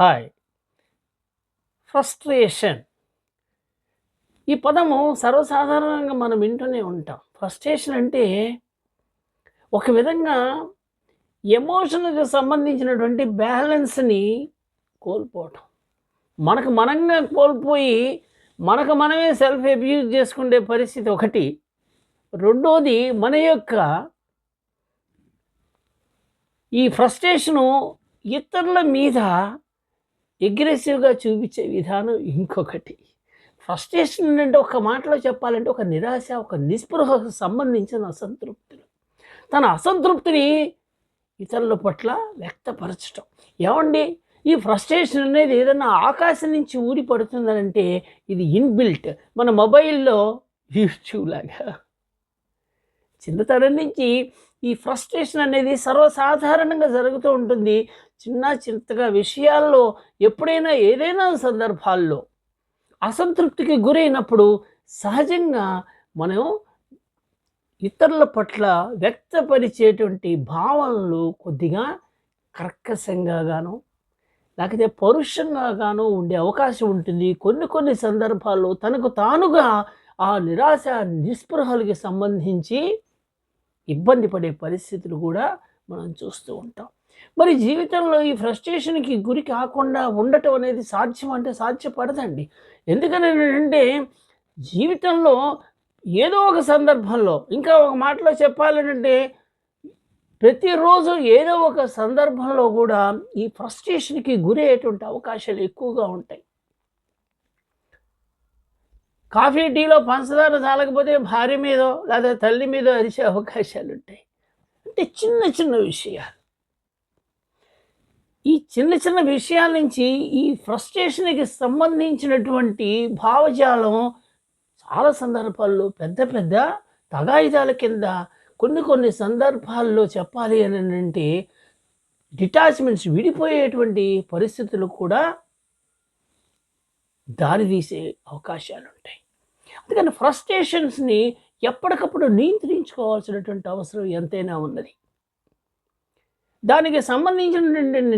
Hi. Frustration. ఈ పదము సర్వసాధారణంగా మనం వింటూనే ఉంటాం. ఫ్రస్ట్రేషన్ అంటే ఒక విధంగా ఎమోషన్కి సంబంధించినటువంటి బ్యాలెన్స్ని కోల్పోవటం. మనకు మనంగా కోల్పోయి మనకు మనమే సెల్ఫ్ అబ్యూజ్ చేసుకునే పరిస్థితి ఒకటి. రెండోది మన యొక్క ఈ ఫ్రస్ట్రేషను ఇతరుల మీద అగ్రెసివ్గా చూపించే విధానం ఇంకొకటి. ఫ్రస్ట్రేషన్ అంటే ఒక మాటలో చెప్పాలంటే ఒక నిరాశ ఒక నిస్పృహకు సంబంధించిన అసంతృప్తులు. తన అసంతృప్తిని ఇతరుల పట్ల వ్యక్తపరచటం. ఏమండి? ఈ ఫ్రస్ట్రేషన్ అనేది ఏదైనా ఆకాశం నుంచి ఊడిపడుతుందనంటే ఇది ఇన్బిల్ట్. మన మొబైల్లో యూట్యూబ్ లాగా. చిన్నతనం నుంచి ఈ ఫ్రస్ట్రేషన్ అనేది సర్వసాధారణంగా జరుగుతూ ఉంటుంది. చిన్న చిన్నగా విషయాల్లో ఎప్పుడైనా ఏదైనా సందర్భాల్లో అసంతృప్తికి గురైనప్పుడు సహజంగా మనం ఇతరుల పట్ల వ్యక్తపరిచేటువంటి భావనలు కొద్దిగా కర్కశంగా గాను లేకపోతే పరుషంగా గాను ఉండే అవకాశం ఉంటుంది. కొన్ని కొన్ని సందర్భాల్లో తనకు తానుగా ఆ నిరాశ నిస్పృహలకి సంబంధించి ఇబ్బంది పడే పరిస్థితులు కూడా మనం చూస్తూ ఉంటాం. మరి జీవితంలో ఈ ఫ్రస్ట్రేషన్కి గురి కాకుండా ఉండటం అనేది సాధ్యం అంటే సాధ్యపడదండి. ఎందుకని అంటే జీవితంలో ఏదో ఒక సందర్భంలో ఇంకా ఒక మాటలో చెప్పాలంటే ప్రతిరోజు ఏదో ఒక సందర్భంలో కూడా ఈ ఫ్రస్ట్రేషన్కి గురి అయ్యేటువంటి అవకాశాలు ఎక్కువగా ఉంటాయి. కాఫీ టీలో పంచదార చాలకపోతే భార్య మీదో లేదా తల్లి మీదో అరిచే అవకాశాలు ఉంటాయి అంటే చిన్న చిన్న విషయాలు. ఈ చిన్న చిన్న విషయాల నుంచి ఈ ఫ్రస్ట్రేషన్కి సంబంధించినటువంటి భావజాలం చాలా సందర్భాల్లో పెద్ద పెద్ద తగాయిదాల కింద కొన్ని కొన్ని సందర్భాల్లో చెప్పాలి అని అంటే డిటాచ్మెంట్స్ విడిపోయేటువంటి పరిస్థితులు కూడా దారితీసే అవకాశాలు ఉంటాయి అందుకని ఫ్రస్ట్రేషన్స్ని ఎప్పటికప్పుడు నియంత్రించుకోవాల్సినటువంటి అవసరం ఎంతైనా ఉన్నది. దానికి సంబంధించిన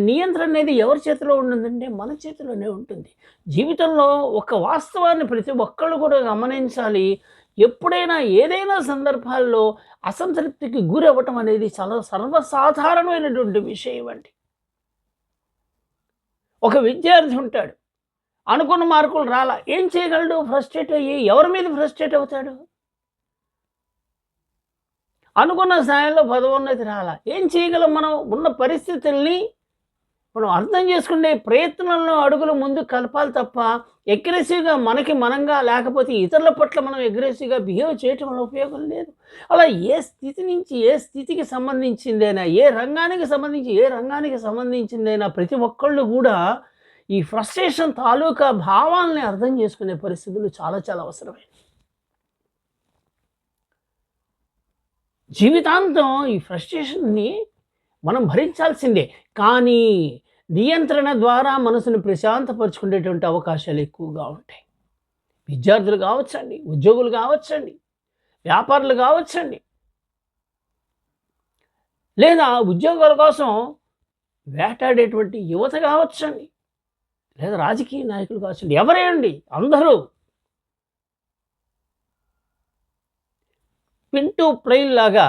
నియంత్రణ అనేది ఎవరి చేతిలో ఉంటుందంటే మన చేతిలోనే ఉంటుంది. జీవితంలో ఒక వాస్తవాన్ని ప్రతి ఒక్కళ్ళు కూడా గమనించాలి. ఎప్పుడైనా ఏదైనా సందర్భాల్లో అసంతృప్తికి గురవ్వటం అనేది చాలా సర్వసాధారణమైనటువంటి విషయం అండి. ఒక విద్యార్థి ఉంటాడు. అనుకున్న మార్కులు రాలా. ఏం చేయగలడు? ఫ్రస్ట్రేట్ అయ్యి ఎవరి మీద ఫ్రస్ట్రేట్ అవుతాడు? అనుకున్న స్థాయిలో పదవన్నది రాలా. ఏం చేయగలం మనం? ఉన్న పరిస్థితుల్ని మనం అర్థం చేసుకునే ప్రయత్నంలో అడుగులు ముందు కలపాలి తప్ప అగ్రెసివ్గా మనకి మనంగా లేకపోతే ఇతరుల పట్ల మనం అగ్రెసివ్గా బిహేవ్ చేయటం వల్ల ఉపయోగం లేదు. అలా ఏ స్థితి నుంచి ఏ స్థితికి సంబంధించిందైనా ఏ రంగానికి సంబంధించి ఏ రంగానికి సంబంధించిందైనా ప్రతి ఒక్కళ్ళు కూడా ఈ ఫ్రస్ట్రేషన్ తాలూకా భావాలని అర్థం చేసుకునే పరిస్థితులు చాలా చాలా అవసరమైనవి. జీవితాంతం ఈ ఫ్రస్ట్రేషన్ని మనం భరించాల్సిందే. కానీ నియంత్రణ ద్వారా మనసును ప్రశాంతపరచుకునేటువంటి అవకాశాలు ఎక్కువగా ఉంటాయి. విద్యార్థులు కావచ్చండి ఉద్యోగులు కావచ్చండి వ్యాపారులు కావచ్చండి. లేదా ఉద్యోగాల కోసం వేటాడేటువంటి యువత కావచ్చండి. లేదా రాజకీయ నాయకులు కావచ్చండి. ఎవరేనండి అందరూ. పింటూ ప్లెయిన్ లాగా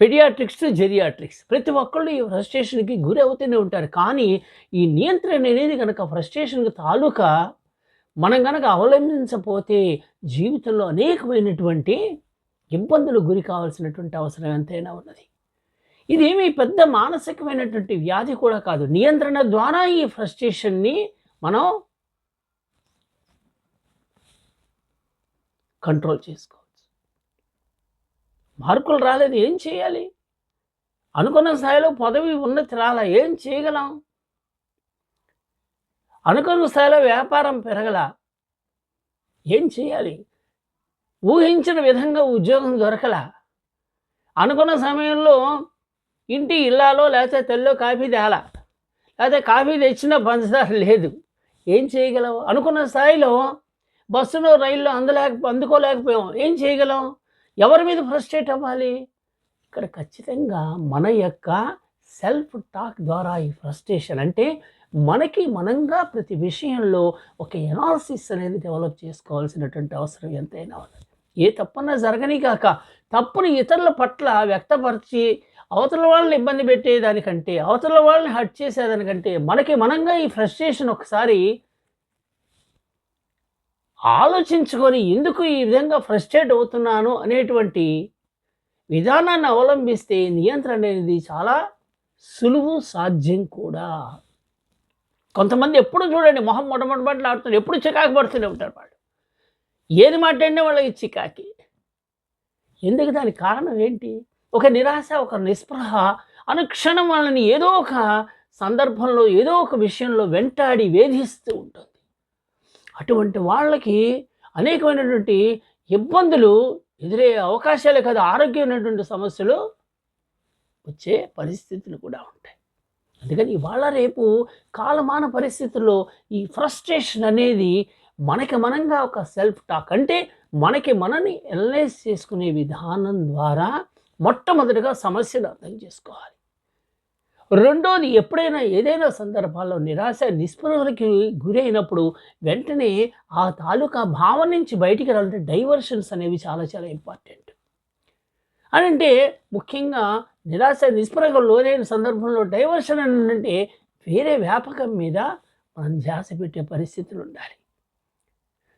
పెడియాట్రిక్స్ జెరియాట్రిక్స్. ప్రతి ఒక్కళ్ళు ఈ ఫ్రస్ట్రేషన్కి గురి అవుతూనే ఉంటారు. కానీ ఈ నియంత్రణ అనేది కనుక ఫ్రస్ట్రేషన్కి తాలూకా మనం కనుక అవలంబించకపోతే జీవితంలో అనేకమైనటువంటి ఇబ్బందులు గురి కావాల్సినటువంటి అవసరం ఎంతైనా ఉన్నది. ఇదేమీ పెద్ద మానసికమైనటువంటి వ్యాధి కూడా కాదు. నియంత్రణ ద్వారా ఈ ఫ్రస్ట్రేషన్ని మనం కంట్రోల్ చేసుకోవాలి. మార్కులు రాలేదు ఏం చేయాలి? అనుకున్న స్థాయిలో పదవి ఉన్నతి రాలా ఏం చేయగలం? అనుకున్న స్థాయిలో వ్యాపారం పెరగల ఏం చేయాలి? ఊహించిన విధంగా ఉద్యోగం దొరకల. అనుకున్న సమయంలో ఇంటి ఇల్లాలో లేకపోతే తెల్లో కాఫీ తేలా. లేకపోతే కాఫీ తెచ్చినా పంచదార లేదు. ఏం చేయగలం? అనుకున్న స్థాయిలో బస్సులో రైల్లో అందలేక అందుకోలేకపోయాం. ఏం చేయగలం? ఎవరి మీద ఫ్రస్ట్రేట్ అవ్వాలి? ఇక్కడ ఖచ్చితంగా మన యొక్క సెల్ఫ్ టాక్ ద్వారా ఈ ఫ్రస్ట్రేషన్ అంటే మనకి మనంగా ప్రతి విషయంలో ఒక ఎనాలసిస్ అనేది డెవలప్ చేసుకోవాల్సినటువంటి అవసరం ఎంతైనా ఉన్నది. ఏ తప్పన్నా జరగని కాక తప్పుని ఇతరుల పట్ల వ్యక్తపరిచి అవతల వాళ్ళని ఇబ్బంది పెట్టేదానికంటే అవతల వాళ్ళని హట్ చేసేదానికంటే మనకి మనంగా ఈ ఫ్రస్ట్రేషన్ ఒకసారి ఆలోచించుకొని ఎందుకు ఈ విధంగా ఫ్రస్ట్రేట్ అవుతున్నాను అనేటువంటి విధానాన్ని అవలంబిస్తే నియంత్రణ అనేది చాలా సులువు సాధ్యం కూడా. కొంతమంది ఎప్పుడు చూడండి మొహం మొట్టమొదటి ఆడుతున్నారు ఎప్పుడు చికాకు పడుతూనే ఉంటారు వాళ్ళు. ఏది మాట్లాడినా వాళ్ళకి చికాకి. ఎందుకు దానికి కారణం ఏంటి? ఒక నిరాశ ఒక నిస్పృహ అనుక్షణం వాళ్ళని ఏదో ఒక సందర్భంలో ఏదో ఒక విషయంలో వెంటాడి వేధిస్తూ ఉంటుంది. అటువంటి వాళ్ళకి అనేకమైనటువంటి ఇబ్బందులు ఎదురయ్యే అవకాశాలే కాదు. ఆరోగ్యమైనటువంటి సమస్యలు వచ్చే పరిస్థితులు కూడా ఉంటాయి. అందుకని ఇవాళ రేపు కాలమాన పరిస్థితుల్లో ఈ ఫ్రస్ట్రేషన్ అనేది మనకి మనంగా ఒక సెల్ఫ్ టాక్ అంటే మనకి మనని ఎనలైజ్ చేసుకునే విధానం ద్వారా మొట్టమొదటిగా సమస్యను అర్థం చేసుకోవాలి. రెండోది ఎప్పుడైనా ఏదైనా సందర్భాల్లో నిరాశ నిస్పృహలకి గురైనప్పుడు వెంటనే ఆ తాలూకా భావం నుంచి బయటికి రావాలంటే డైవర్షన్స్ అనేవి చాలా చాలా ఇంపార్టెంట్. అని అంటే ముఖ్యంగా నిరాశ నిస్పృహకు లోనైన సందర్భంలో డైవర్షన్ అని అంటే వేరే వ్యాపకం మీద మనం ధ్యాస పెట్టే పరిస్థితులు ఉండాలి.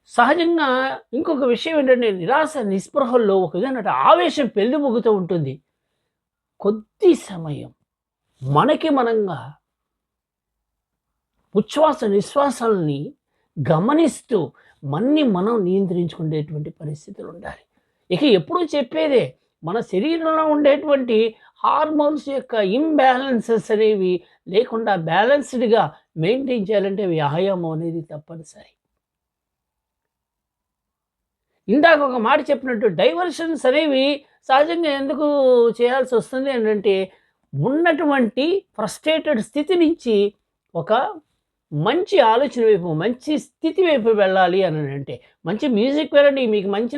సహజంగా ఇంకొక విషయం ఏంటంటే నిరాశ నిస్పృహల్లో ఒక విధంగా ఆవేశం పెళ్ళిబొగుతూ ఉంటుంది. కొద్ది సమయం మనకి మనంగా ఉచ్ఛ్వాస నిశ్వాసాలని గమనిస్తూ మన్ని మనం నియంత్రించుకునేటువంటి పరిస్థితులు ఉండాలి ఇక ఎప్పుడూ చెప్పేదే మన శరీరంలో ఉండేటువంటి హార్మోన్స్ యొక్క ఇంబ్యాలెన్సెస్ అనేవి లేకుండా బ్యాలెన్స్డ్గా మెయింటైన్ చేయాలంటే వ్యాయామం అనేది తప్పనిసరి. ఇందాక ఒక మాట చెప్పినట్టు డైవర్షన్స్ అనేవి సహజంగా ఎందుకు చేయాల్సి వస్తుంది ఏంటంటే ఉన్నటువంటి ఫ్రస్ట్రేటెడ్ స్థితి నుంచి ఒక మంచి ఆలోచన వైపు మంచి స్థితి వైపు వెళ్ళాలి అని అంటే మంచి మ్యూజిక్ వినండి. మీకు మంచి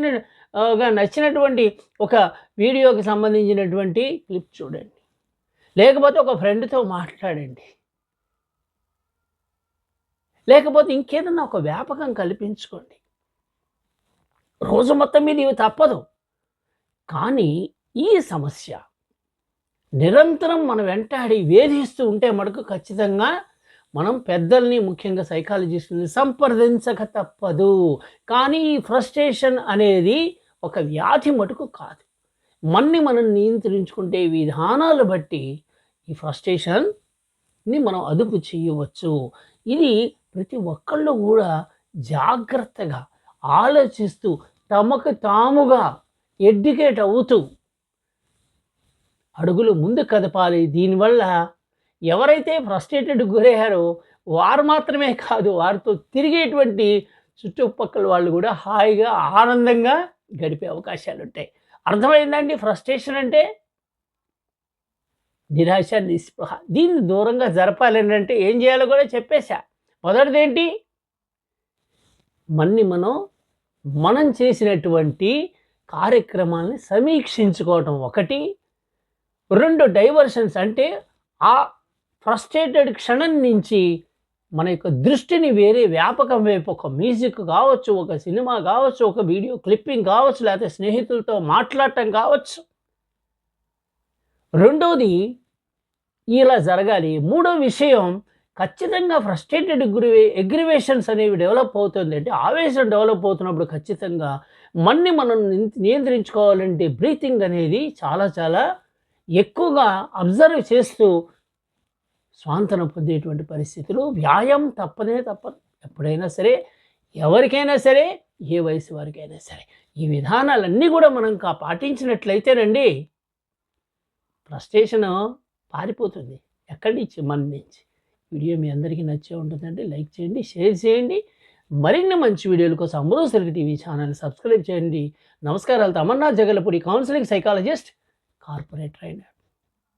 నచ్చినటువంటి ఒక వీడియోకి సంబంధించినటువంటి క్లిప్ చూడండి. లేకపోతే ఒక ఫ్రెండ్తో మాట్లాడండి. లేకపోతే ఇంకేదన్నా ఒక వ్యాపకం కల్పించుకోండి. రోజు మొత్తం మీద ఇవి తప్పదు. కానీ ఈ సమస్య నిరంతరం మన వెంటాడి వేధిస్తూ ఉంటే మనకు ఖచ్చితంగా మనం పెద్దల్ని ముఖ్యంగా సైకాలజిస్టుని సంప్రదించక తప్పదు. కానీ ఈ ఫ్రస్ట్రేషన్ అనేది ఒక వ్యాధి మటుకు కాదు. మన్ని మనం నియంత్రించుకుంటే విధానాలు బట్టి ఈ ఫ్రస్ట్రేషన్ని మనం అదుపు చేయవచ్చు. ఇది ప్రతి ఒక్కళ్ళు కూడా జాగ్రత్తగా ఆలోచిస్తూ తమకు తాముగా ఎడ్యుకేట్ అవుతూ అడుగులు ముందు కదపాలి. దీనివల్ల ఎవరైతే ఫ్రస్ట్రేటెడ్ గురయ్యారో వారు మాత్రమే కాదు వారితో తిరిగేటువంటి చుట్టుపక్కల వాళ్ళు కూడా హాయిగా ఆనందంగా గడిపే అవకాశాలు ఉంటాయి అర్థమైందండి? ఫ్రస్ట్రేషన్ అంటే నిరాశ నిస్పృహ. దీన్ని దూరంగా జరపాలి అంటే ఏం చేయాలో కూడా చెప్పేశా. మొదటిది ఏంటి మన్ని మనం మనం చేసినటువంటి కార్యక్రమాలని సమీక్షించుకోవటం ఒకటి. రెండు డైవర్షన్స్ అంటే ఆ ఫ్రస్ట్రేటెడ్ క్షణం నుంచి మన యొక్క దృష్టిని వేరే వ్యాపకం వైపు ఒక మ్యూజిక్ కావచ్చు ఒక సినిమా కావచ్చు ఒక వీడియో క్లిప్పింగ్ కావచ్చు లేకపోతే స్నేహితులతో మాట్లాడటం కావచ్చు. రెండోది ఇలా జరగాలి. మూడో విషయం ఖచ్చితంగా ఫ్రస్ట్రేటెడ్ గురి ఎగ్రివేషన్స్ అనేవి డెవలప్ అవుతుంది అంటే ఆవేశం డెవలప్ అవుతున్నప్పుడు ఖచ్చితంగా మన్ని మనం నియంత్రించుకోవాలంటే బ్రీతింగ్ అనేది చాలా చాలా ఎక్కువగా అబ్జర్వ్ చేస్తూ స్వాంతన పొందేటువంటి పరిస్థితులు వ్యాయామం తప్పనే తప్పదు. ఎప్పుడైనా సరే ఎవరికైనా సరే ఏ వయసు వారికైనా సరే. ఈ విధానాలన్నీ కూడా మనం కా పాటించినట్లయితేనండి ఫ్రస్ట్రేషన్ పారిపోతుంది ఎక్కడి నుంచి? మన నుంచి. వీడియో మీ అందరికీ నచ్చే ఉంటుందండి. లైక్ చేయండి షేర్ చేయండి. మరిన్ని మంచి వీడియోల కోసం Amrutha Telugu TV channel subscribe చేయండి. నమస్కారాలు. Tamanna Jagalapudi counselling psychologist corporator అయినాడు.